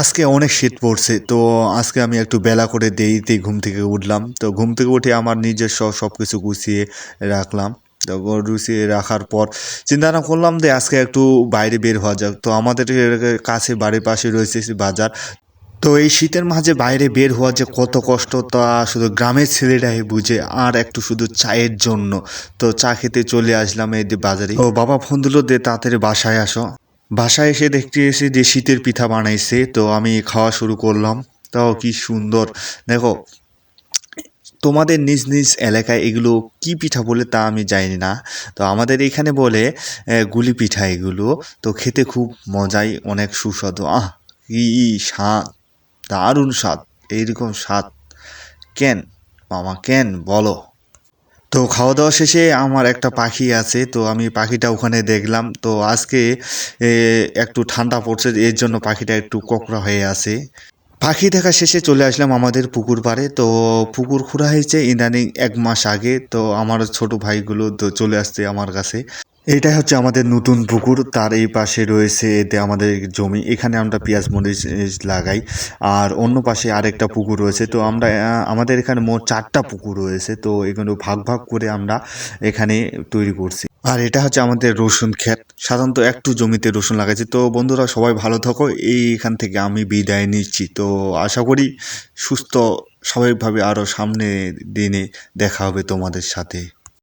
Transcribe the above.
আজকে অনেক শীত পড়ছে, তো আজকে আমি একটু বেলা করে দেরিতে ঘুম থেকে উঠলাম। তো ঘুম থেকে উঠে আমার নিজস্ব সব কিছু গুছিয়ে রাখলাম। তো গুছিয়ে রাখার পর চিন্তা ভাবনা করলাম যে আজকে একটু বাইরে বের হওয়া যাক। তো আমাদের কাছে বাড়ির পাশে রয়েছে বাজার। তো এই শীতের মাঝে বাইরে বের হওয়া যে কত কষ্ট তা শুধু গ্রামের ছেলেরাই বুঝে, আর একটু শুধু চায়ের জন্য। তো চা খেতে চলে আসলাম এই বাজারে। ও বাবা ফোন দিল দে তাড়াতাড়ি বাসায় আসো। বাসায় এসে দেখতে এসে যে শীতের পিঠা বানাইছে, তো আমি খাওয়া শুরু করলাম। তাও কি সুন্দর। দেখো, তোমাদের নিজ নিজ এলাকায় এগুলো কি পিঠা বলে তা আমি জানি না। তো আমাদের এখানে বলে গুলি পিঠা এগুলো। তো খেতে খুব মজাই, অনেক সুস্বাদু। আহ, কি স্বাদ, দারুণ স্বাদ, এইরকম স্বাদ। কেন, মামা, কেন বলো। তো খাওয়া দাওয়া শেষে আমার একটা পাখি আছে, তো আমি পাখিটা ওখানে দেখলাম। তো আজকে একটু ঠান্ডা পড়ছে, এর জন্য পাখিটা একটু কোকড়া হয়ে আছে। পাখি দেখা শেষে চলে আসলাম আমাদের পুকুর পাড়ে। তো পুকুর খোঁড়া হয়েছে ইদানিং এক মাস আগে, তো আমার ছোট ভাইগুলো তো চলে আসছে আমার কাছে। এইটাই হচ্ছে আমাদের নতুন পুকুর। তার এই পাশে রয়েছে এতে আমাদের জমি। এখানে আমরা পেঁয়াজ, মরিচ লাগাই। আর অন্য পাশে আরেকটা পুকুর রয়েছে। তো আমরা আমাদের এখানে মোট চারটা পুকুর রয়েছে। তো এগুলো ভাগ ভাগ করে আমরা এখানে তৈরি করছি। আর এটা হচ্ছে আমাদের রসুন ক্ষেত। সাধারণত একটু জমিতে রসুন লাগাইছি। তো বন্ধুরা, সবাই ভালো থাকো। এইখান থেকে আমি বিদায় নিচ্ছি। তো আশা করি সুস্থ, স্বাভাবিকভাবে আরও সামনে দিনে দেখা হবে তোমাদের সাথে।